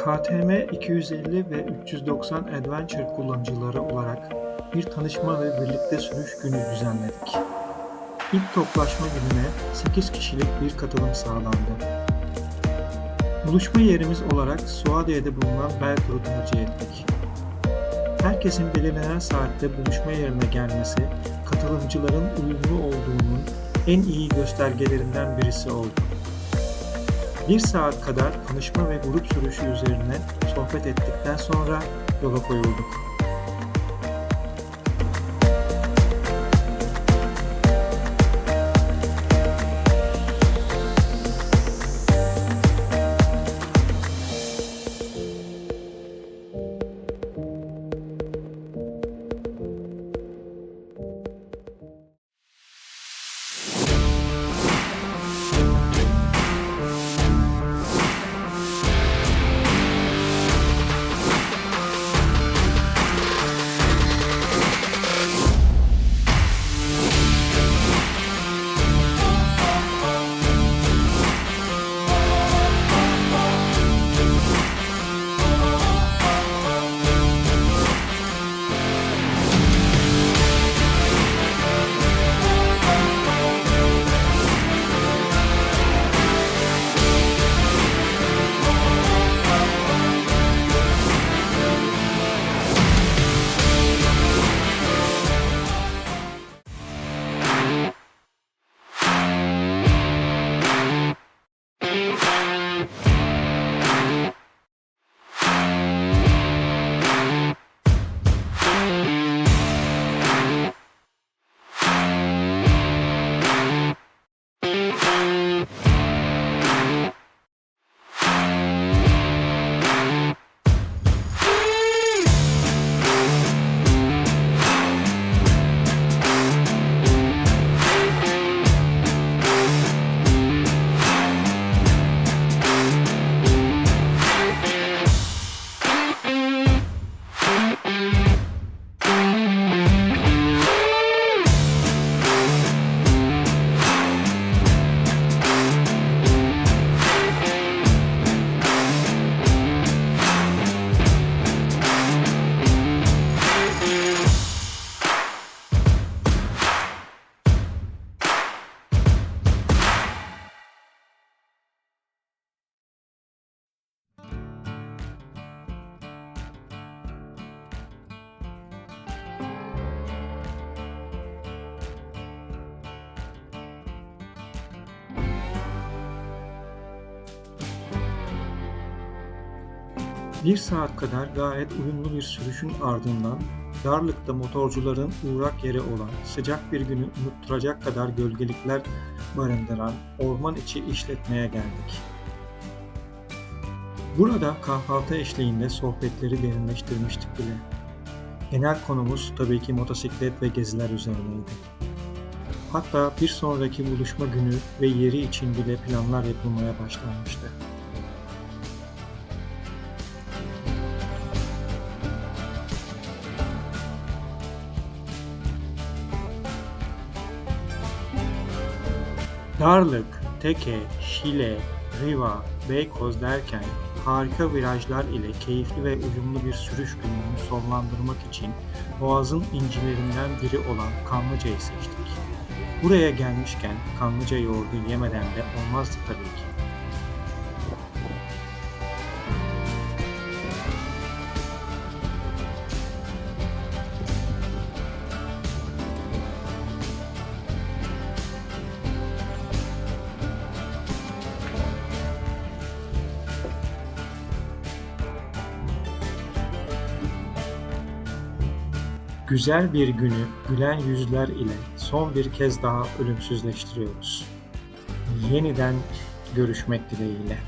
KTM 250 ve 390 Adventure kullanıcıları olarak bir tanışma ve birlikte sürüş günü düzenledik. İlk toplaşma gününe 8 kişilik bir katılım sağlandı. Buluşma yerimiz olarak Suadiye'de bulunan Belkur'u tercih ettik. Herkesin belirlenen saatte buluşma yerine gelmesi, katılımcıların uyumlu olduğunun en iyi göstergelerinden birisi oldu. Bir saat kadar tanışma ve grup sürüşü üzerine sohbet ettikten sonra yola koyulduk. Bir saat kadar gayet uyumlu bir sürüşün ardından Darlık'ta motorcuların uğrak yeri olan sıcak bir günü unutturacak kadar gölgelikler barındıran orman içi işletmeye geldik. Burada kahvaltı eşliğinde sohbetleri derinleştirmiştik bile. Genel konumuz tabii ki motosiklet ve geziler üzerineydi. Hatta bir sonraki buluşma günü ve yeri için bile planlar yapılmaya başlanmıştı. Darlık, Teke, Şile, Riva, Beykoz derken harika virajlar ile keyifli ve uyumlu bir sürüş gününü sonlandırmak için Boğaz'ın incilerinden biri olan Kanlıca'yı seçtik. Buraya gelmişken Kanlıca yoğurdu yemeden de olmazdı tabii ki. Güzel bir günü gülen yüzler ile son bir kez daha ölümsüzleştiriyoruz. Yeniden görüşmek dileğiyle.